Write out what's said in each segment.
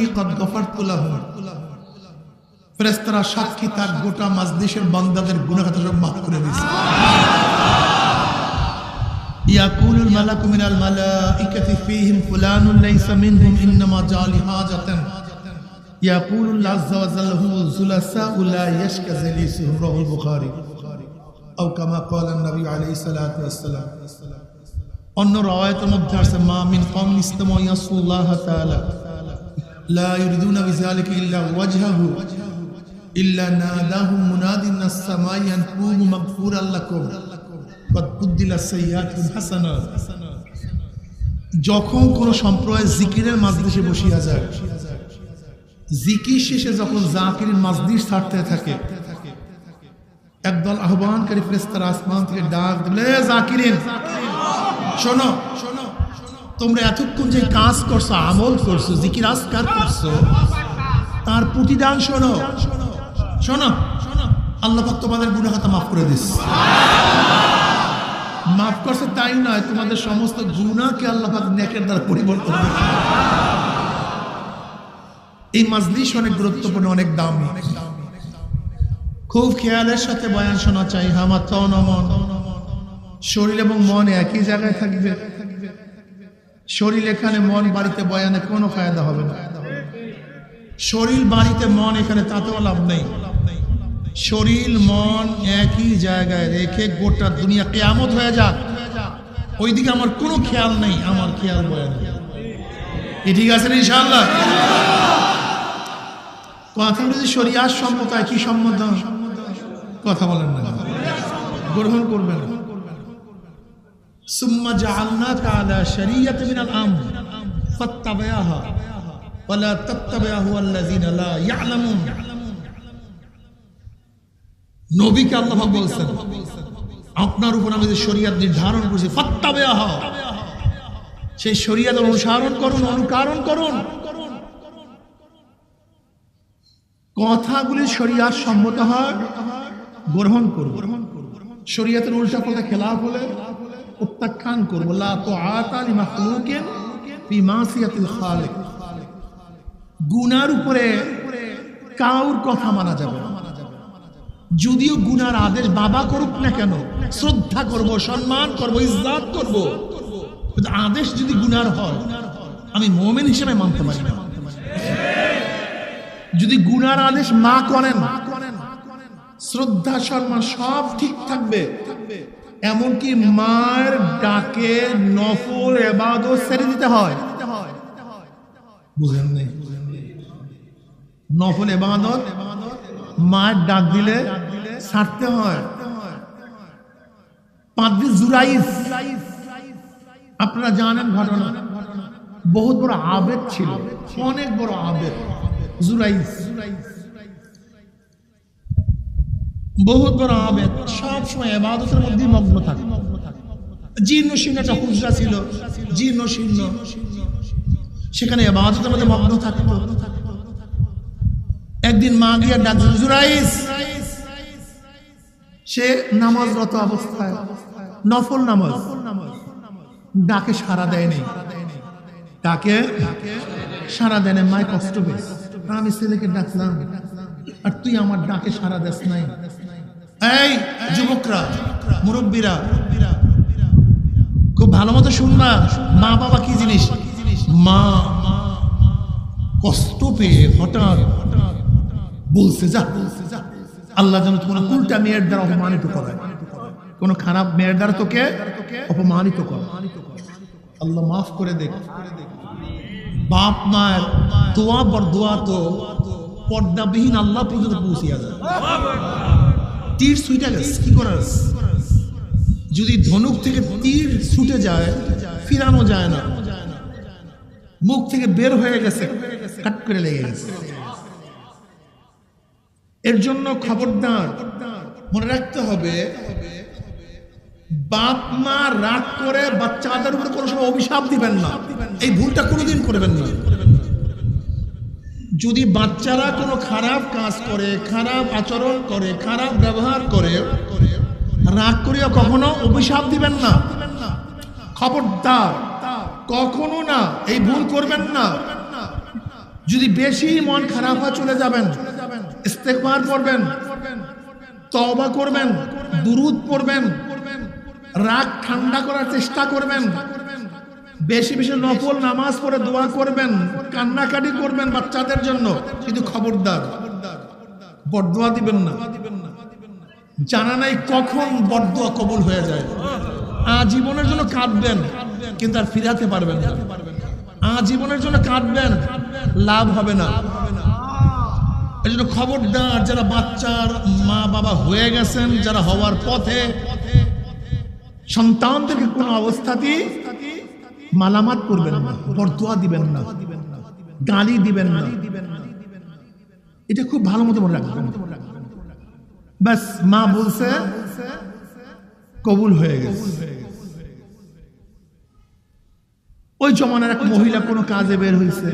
আন্নি কদ গফারতু লাহুম ফেরেশতারা সাক্ষী তার গোটা মাজলিসের বান্দাদের গুনাহ খাতা সব মাফ করে দিয়েছে يقول الملك من الملائكة فيهم فلان ليس منهم إنما جاء لحاجة يقول الله عز وجل هم الثلاثاء لا يشكى جليسهم رواه البخاري أو كما قال النبي عليه الصلاة والسلام অন্য রায়তের মধ্যে আছে মা মিন কম ইসলাম ইয়াসুল্লাহ তাআলা যখন কোন সম্প্রদায় জিকিরের মাজলিসে বসিয়া যায়, জিকির শেষে যখন জাকির মাজলিস ছাড়তে থাকে, একদল আহ্বানকারী ফেরেশতারা আসমান থেকে ডাক দিলে জাকিরিন, শোনো শোনো। তোমরা এতক্ষণ যে কাজ করছ, আমল করছ, জিকির আসকার করছ, তার প্রতিদান শোনো। শোনো, আল্লাহ তোমাদের গুনাহ খাতা মাফ করে দিস। মাফ করছে তাই নয়, তোমাদের সমস্ত গুনাহকে আল্লাহ পাক নেকের দ্বারা পরিবর্তন এই মাজলিস অনেক গুরুত্বপূর্ণ, অনেক দামি। খুব খেয়ালের সাথে বয়ান শোনা চাই আমার তন মন শরীর এবং মন একই জায়গায় থাকবে। শরীর এখানে, মন বাড়িতে, বয়ানে কোনো ফায়দা হবে না। শরীর বাড়িতে, মন এখানে, তাতেও লাভ নেই। শরীর, মন একই জায়গায় রেখে গোটা দুনিয়া কেয়ামত হয়ে যাক। ওইদিকে আমার কোনো খেয়াল নেই, আমার খেয়াল বয়ান। ঠিক আছে না ইনশাআল্লাহ? কথা বলে শরিয়ার সম্মতায় কি সম্মত কথা বলেন না। গ্রহণ করবেন। না নবীকে আল্লাহ বলছেন, আপনার উপর আমি যে শরিয়াত নির্ধারণ করেছি সেই শরিয়াত অনুসরণ করুন, অনুকরণ করুন। কথাগুলি শরিয়াত সম্মত হয়, গ্রহণ করুন। শরিয়াতের উল্টা কথা খেলাফ হলে প্রত্যাখ্যান করব। গুনার উপরে কাউর কথা মানা যাবে যদিও গুনার আদেশ বাবা করুক না কেন, শ্রদ্ধা করব, সম্মান করব, ইজ্জাত করব। আদেশ যদি গুনার হয়, আমি মোমেন হিসেবে মানতে পারি না। যদি গুনার আদেশ মা করেন, শ্রদ্ধা, সম্মান সব ঠিক থাকবে। এমনকি মার ডাকে নফল এবাদত ছেড়ে দিতে হয়। বুঝেন নেই? নফল এবাদত মায়ের ডাক দিলে ছাড়তে হয়। পাদ্রি জুরাইস আপনারা জানেন ঘটনা। বহুত বড় আবেদ ছিল। অনেক বড় আবেদ জুরাইস বহুত বড় আবেদ সব সময় এবাদতের মধ্যে মগ্ন থাকে। জীর্ণ শীর্ণ একটা হুজরা ছিল। জীর্ণ শীর্ণ সেখানে এবাদতের মধ্যে মগ্ন থাকতো। একদিন মা গিয়া ডাক জুরাইস সে নামাজরত অবস্থায়, নফল নামাজ, ডাকে সারা দেয়নি ডাকে সারা দেয় মায় কষ্ট পেয়েছে। আমি ছেলেকে ডাকলাম, আর তুই আমার ডাকে সারা দেস নাই? এই যুবকরা, মুরব্বীরা, খুব ভালো মতো শুনবা মা বাবা কি জিনিস? মা, কষ্ট পেয়ে হঠাৎ বলছে, যা, আল্লাহ যেন তোমার উল্টা মেয়ের দ্বারা অপমানিত করে। কোন খারাপ মেয়ের দ্বারা তোকে অপমানিত করে। আল্লাহ মাফ করে দেখ। বাপ মায়ের দোয়া বর দোয়া তো পর্দাবিহীন আল্লাহ পর্যন্ত পৌঁছিয়া যায়। তীর ছুটে গেছে। কি করার যদি ধনুক থেকে তীর ছুটে যায় ফিরানো যায় না। মুখ থেকে বের হয়ে গেছে কাট করে লেগে গেছে। এর জন্য খবরদার মনে রাখতে হবে বাপ মা রাগ করে বাচ্চাদের উপরে কোনো সময় অভিশাপ দিবেন না। এই ভুলটা কোনোদিন করবেন না। যদি বাচ্চারা কোনো খারাপ কাজ করে, খারাপ আচরণ করে, খারাপ ব্যবহার করে, রাগ করিয়া কখনো অভিশাপ দিবেন না। খবরদার, কখনো না, এই ভুল করবেন না। যদি বেশি মন খারাপ হয় চলে যাবেন ইস্তেকবার করবেন, তওবা করবেন, দুরুদ পড়বেন, রাগ ঠান্ডা করার চেষ্টা করবেন বেশি বেশি নফল নামাজ পড়ে দোয়া করবেন, কান্নাকাটি করবেন বাচ্চাদের জন্য। কিন্তু খবরদার বরদোয়া দিবেন না। জানা নাই কখন বরদোয়া কবুল হয়ে যায়। আজীবনের জন্য কাঁদবেন, কিন্তু আর ফিরাতে পারবেন না। আজীবনের জন্য কাঁদবেন, লাভ হবে না। এই জন্য খবরদার, যারা বাচ্চার মা বাবা হয়ে গেছেন, যারা হওয়ার পথে, সন্তানদেরকে কোনো অবস্থাতেই মালামাত করবেন না, বরদোয়া দিবেন না, গালি দিবেন না। এটা খুব ভালো মতো মনে রাখবেন। ব্যাস, মা বলছে, কবুল হয়ে গেছে। ওই জমানার এক মহিলা কোনো কাজে বের হয়েছে।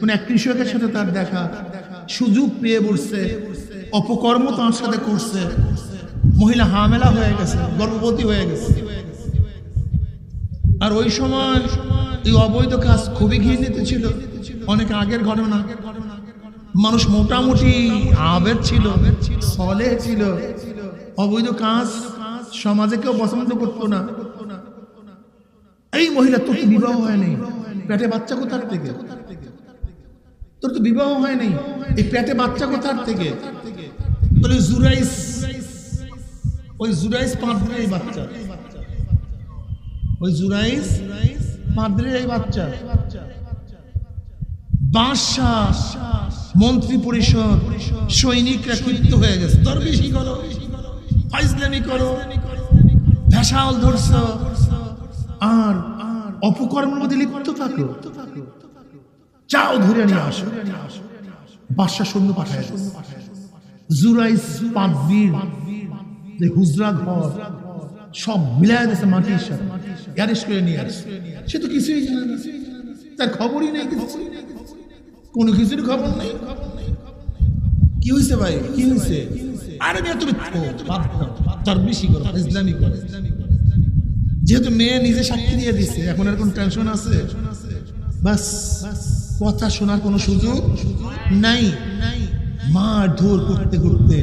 কোন এক কৃষকের সাথে তার দেখা। সুযোগ পেয়ে বসছে। অপকর্ম তার সাথে করছে। মহিলা হামেলা হয়ে গেছে, গর্ভবতী হয়ে গেছে। আর ওই সময় এই অবৈধ কাজ খুবই ঘৃণিত ছিল। অনেক আগের ঘটনা। মানুষ মোটামুটি আবেদ ছিল সলে ছিল। অবৈধ কাজ সমাজে কেউ পছন্দ করতো না। এই মহিলা, তোর তো বিবাহ হয়নি পেটে বাচ্চা কোথার থেকে? তোর তো বিবাহ হয়নি এই পেটে বাচ্চা কোথার থেকে? জুরাইস। ওই জুরাইস পাঁচদিনের এই বাচ্চা। ওই জুরাইস পাঁচদিনের এই বাচ্চা। বাদশাহ, মন্ত্রী পরিষদ, সৈনিকরা ক্ষিপ্ত হয়ে গেছে। দরবেশি করো, ফাইজলামি করো, ভেসাল ধরছ। আর অপকর্মের মধ্যে লিপ্ত থাকো। চাও ধরে নিয়ে আসো। বাদশাহ সৈন্য পাঠায় জুরাইস পাদ্রির হুজরা ঘর সব মিলায় দিয়েছে সাথে অ্যারেস্ট করে নিয়ে আসে। সে তো কিছুই তার খবরই নেই কিছু। কোনো কিছুর খবর নেই। কি হয়েছে ভাই? কি হয়েছে আরে মেয়ে, তুমি তার বেশি করো। করো। যেহেতু মেয়ে নিজে সাক্ষী দিয়ে দিছে, এখন আর কোন টেনশন আছে? বাস, কথা শোনার কোনো সুযোগ নাই। মার ধর করতে করতে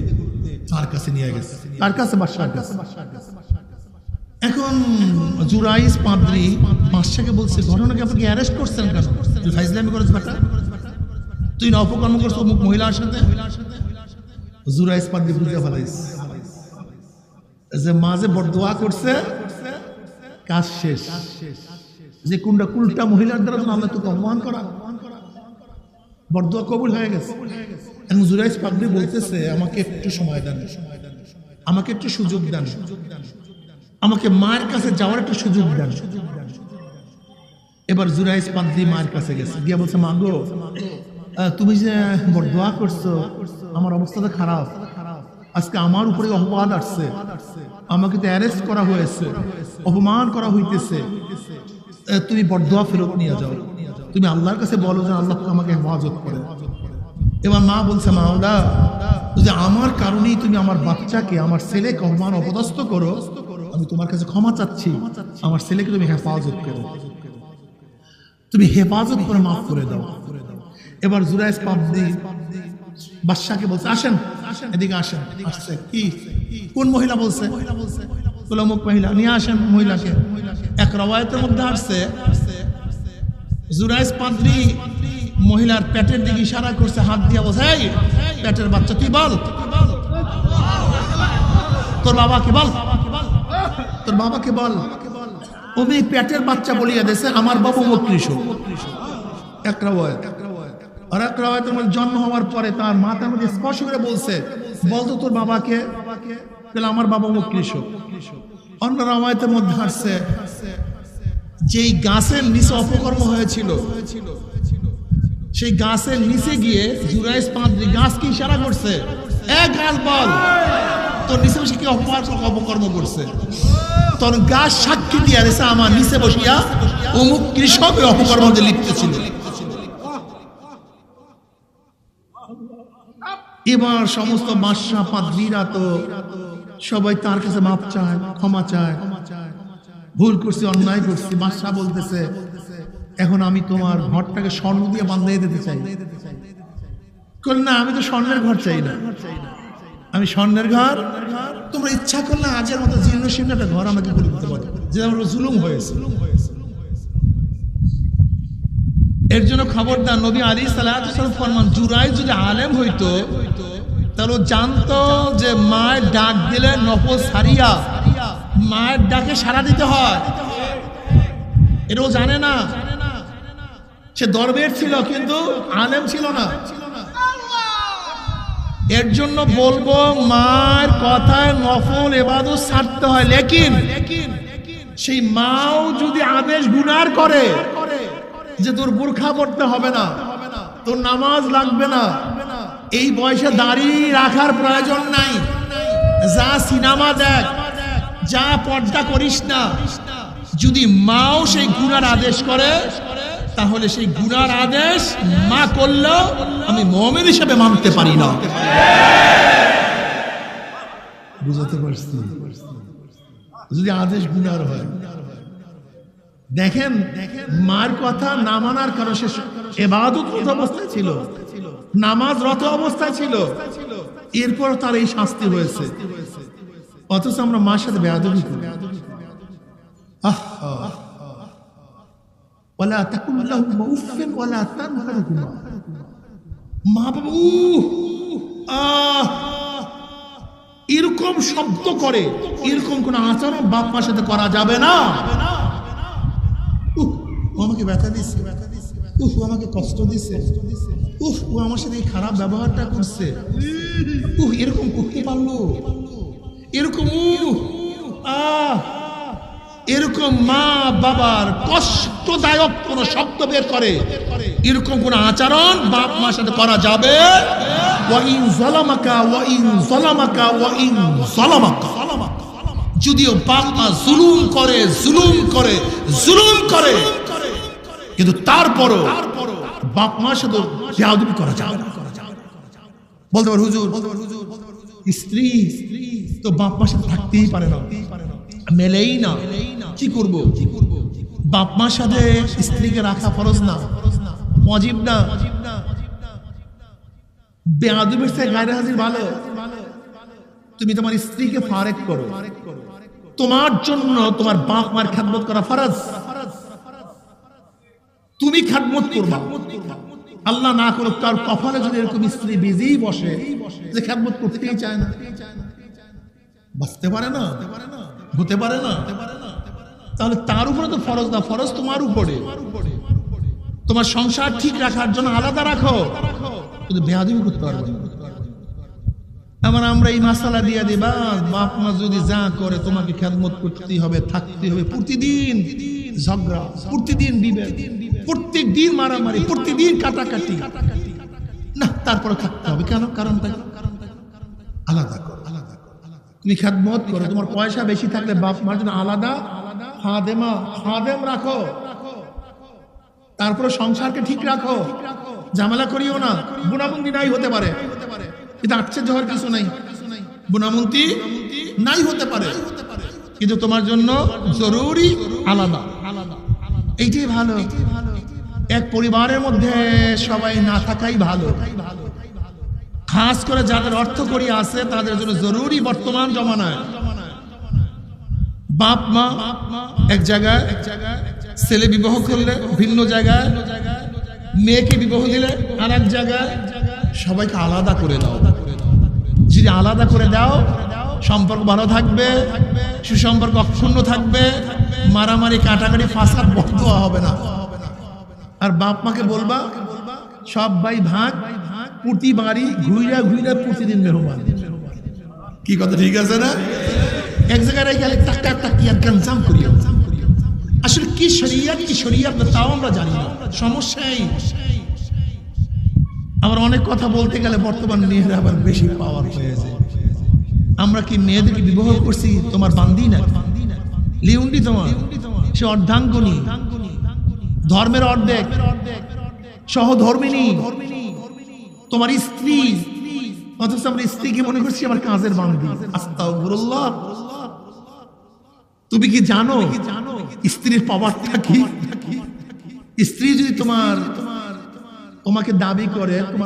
তার কাছে নিয়ে গেছে। তার কাছে? বাসার কাছে। এখন জুরাইস পাদ্রি বাদশাকে বলছে ঘটনাকে আপনাকে অ্যারেস্ট করছেন কেন? তুই ফাইজলামি করেছ তুই না অপকর্ম করছ, অমুক মহিলার সাথে? জুরাইস পাদ্রি বুঝে ফেলাইস। যে মাঝে বড় দোয়া করছে, কাজ শেষ। যে কোনটা কুলটা মহিলার দ্বারা আল্লাহ তোকে অপমান করা। বরদোয়া কবুল হয়ে গেছে। এখন জুরাইস পাগড়ি বলতেছে, আমাকে একটু সময় দেন। আমাকে একটু সুযোগ দেন। আমাকে মায়ের কাছে যাওয়ার একটা সুযোগ দেন। এবার জুরাইস পাগড়ি মায়ের কাছে গেছে। গিয়ে বলছে, মা গো তুমি যে বরদোয়া করছ, আমার অবস্থা তো খারাপ। আজকে আমার উপরে অপবাদ আসছে। আমাকে তো অ্যারেস্ট করা হয়েছে, অপমান করা হইতেছে। তুমি বরদোয়া ফেরত নিয়ে যাও। তুমি আল্লাহর কাছে বলো যে আল্লাহ আমাকে হেফাজত করে। এবার মা বলছে, মাওলা যে আমার কারণেই তুমি আমার বাচ্চাকে, আমার ছেলেকে অপমান অপদস্থ করো আমি তোমার কাছে ক্ষমা চাচ্ছি। আমার ছেলেকে তুমি হেফাজত করো তুমি হেফাজত করে মাফ করে দাও। এবার জুরাইস পাবদি বাদশাকে বলছে আসেন এদিকে আসেন। আসছে। কি? কোন মহিলা বলছে? বলে অমুক মহিলা নিয়ে আসেন মহিলাকে। এক রবায়তের মধ্যে আসছে। জুরাইস পাদ্রি মহিলার পেটের দিকে ইশারা করছে হাত দিয়ে বলছে "এই, পেটের বাচ্চা তুই বল। তোর বাবা বাবাকে বল? তোর বাবাকে বল। ওমি পেটের বাচ্চা বলিয়া দেশে আমার বাবু রাওয়ায়ত আর মধ্যে জন্ম হওয়ার পরে তার মাথার মধ্যে স্পর্শ করে বলছে বলতো তোর বাবাকে, তাহলে আমার বাবা মকৃষ অন্য রাওয়ায়তের মধ্যে আসছে যেই গাছের নিচে অপকর্ম হয়েছিল, সেই গাছের নিচে গিয়ে জুরাইস পাঁচটি গাছকে ইশারা করছে? এক গাছ বল। তোর নিচে বসে কি অপমান অপকর্ম করছে। তোর গাছ সাক্ষী দিয়ে রেছে আমার নিচে বসিয়া অমুক কৃষক ওই অপকর্ম মধ্যে লিপ্ত ছিল। এবার সমস্ত বাদশাহ পাদ্রীরা তো সবাই তার কাছে মাপ চায়, ক্ষমা চায়। ভুল করছি, অন্যায় করছি বাদশাহ বলতেছে, এখন আমি তোমার ঘরটাকে স্বর্ণ দিয়ে বান্ধাই দিতে চাই। না, আমি তো স্বর্ণের ঘর চাই না। আমি স্বর্ণের ঘর। তোমরা ইচ্ছা করলে আজের মতো জীর্ণ শীর্ণ একটা ঘর আমাকে করে দিতে পারো। যে আমার জুলুম হয়েছে। এর জন্য খবরদার নবী আলী সালাম ফরমান জুরাই যদি আলেম হইতো তাহলে জানতো যে মায়ের ডাক দিলে নফল সারিয়া মায়ের ডাকে সারা দিতে হয়। এটাও জানে না। সে দরবের ছিল কিন্তু আলেম ছিল না। এর জন্য বলব, মায়ের কথায় নফল এবাদত ছাড়তে হয়। লেকিন সেই মাও যদি আদেশ গুনার করে যে তোর বোরখা পড়তে হবে না, তোর নামাজ লাগবে না, এই বয়সে দাড়ি রাখার প্রয়োজন নাই। যা সিনেমা দেখ, যা পর্দা করিস না, যদি মাও সেই গুনার আদেশ করে তাহলে সেই গুনার আদেশ মা করলেও আমি মমের হিসেবে মানতে পারি না। বুঝাতে পারছি? যদি আদেশ গুনার হয়। দেখেন, মার কথা না মানার কারণ সে এবাদত অবস্থায় ছিল নামাজ রত অবস্থায় ছিল এরপর তার এই শাস্তি হয়েছে অথচ আমরা মার সাথে বেয়াদবি করি। আহা! ওয়ালা তানহারহুমা মা এরকম শব্দ করে এরকম কোন আচরণ বাপ সাথে করা যাবে না। উহ, ও আমাকে ব্যথা দিচ্ছে। উহ ও আমাকে কষ্ট দিচ্ছে। উহ ও আমার সাথে এই খারাপ ব্যবহারটা করছে। উহ এরকম করতে পারল। এরকম উহ আহ। এরকম মা বাবার কষ্টদায়ক কোন শব্দ বের করে। এরকম কোন আচরণ বাপ মার সাথে করা যাবে? যদিও বাপ মা জুলুম করে জুলুম করে জুলুম করে। কিন্তু তারপরও বাপ মার সাথে বেয়াদবি করা যাবে বলতে পারে হুজুর, স্ত্রী তো বাপ মার সাথে থাকতেই পারে না। মেলেই না। কি করব? বাপ মার সাথে স্ত্রীকে রাখা ফরজ না মজিব না। গায়ের হাজির ভালো। তুমি তোমার স্ত্রীকে ফারেক করো। তোমার জন্য তোমার বাপ মার করা ফরজ। তুমি আল্লাহ না করুক তার কপালে যদি এরকম স্ত্রী বিজেই বসে, যে খাদমত করতেই চায় না। বাঁচতে পারে না? হতে পারে না। তাহলে তার উপরে তো ফরজ না, ফরজ তোমার উপরে। তোমার সংসার ঠিক রাখার জন্য আলাদা রাখো। কিন্তু বেয়াদবি করতে পারবে আমরা এই মাসালা বাপ মা যদি যা করে তোমাকে খেদমত করতেই হবে থাকতে হবে। প্রতিদিন ঝগড়া, প্রতিদিন বিভেদ প্রত্যেক দিন মারামারি, প্রতিদিন কাটাকাটি। না, তারপরে থাকতে হবে। কেন? আলাদা আলাদা তুমি খেদমত করো। তোমার পয়সা বেশি থাকলে বাপ মার জন্য আলাদা হাদেমা হাদেম রাখো। তারপরে সংসারকে ঠিক রাখো। ঝামেলা করিও না। বুনাবন্দি নাই হতে পারে। কিন্তু আশ্চর্য হওয়ার কিছু নাই। বুনামন্তি নাই হতে পারে। কিন্তু তোমার জন্য জরুরি আলাদা। এইটাই ভালো। এক পরিবারের মধ্যে সবাই না থাকাই ভালো। খাস করে যাদের অর্থ করি আছে, তাদের জন্য জরুরি বর্তমান জমানায়। বাপ, মা এক জায়গায় ছেলে বিবাহ করলে ভিন্ন জায়গায়, মেয়েকে বিবাহ দিলে আর এক জায়গায় সবাইকে আলাদা করে দাও। যদি আলাদা করে দাও, সম্পর্ক ভালো থাকবে, সুসম্পর্ক অক্ষুণ্ণ থাকবে, মারামারি, কাটাকাটি, ফাসাদ বন্ধ হবে না। আর বাপ মাকে বলবা, সব ভাই ভাগ প্রতি বাড়ি ঘুইরা ঘুইরা প্রতিদিন মেহমান। কি কথা, ঠিক আছে না? এক জায়গায় গেলে করিয়া আসলে কি কি না তাও আমরা জানি না। সমস্যাই আবার অনেক কথা বলতে গেলে বর্তমান মেয়েরা আবার বেশি পাওয়ার হয়েছে আমরা কি মেয়েদেরকে বিবাহ করছি তোমার বান্দি না লিউন্ডি তোমার? সে অর্ধাঙ্গনী। ধর্মের অর্ধেক। সহধর্মিনী। তোমার স্ত্রী। অথচ আমরা স্ত্রীকে মনে করছি আমার কাজের বান্দি। আস্তাগফিরুল্লাহ। তুমি কি জানো জানো? স্ত্রীর পাওয়ারটা কি? স্ত্রী যদি তোমার তোমাকে দাবি করে তোমার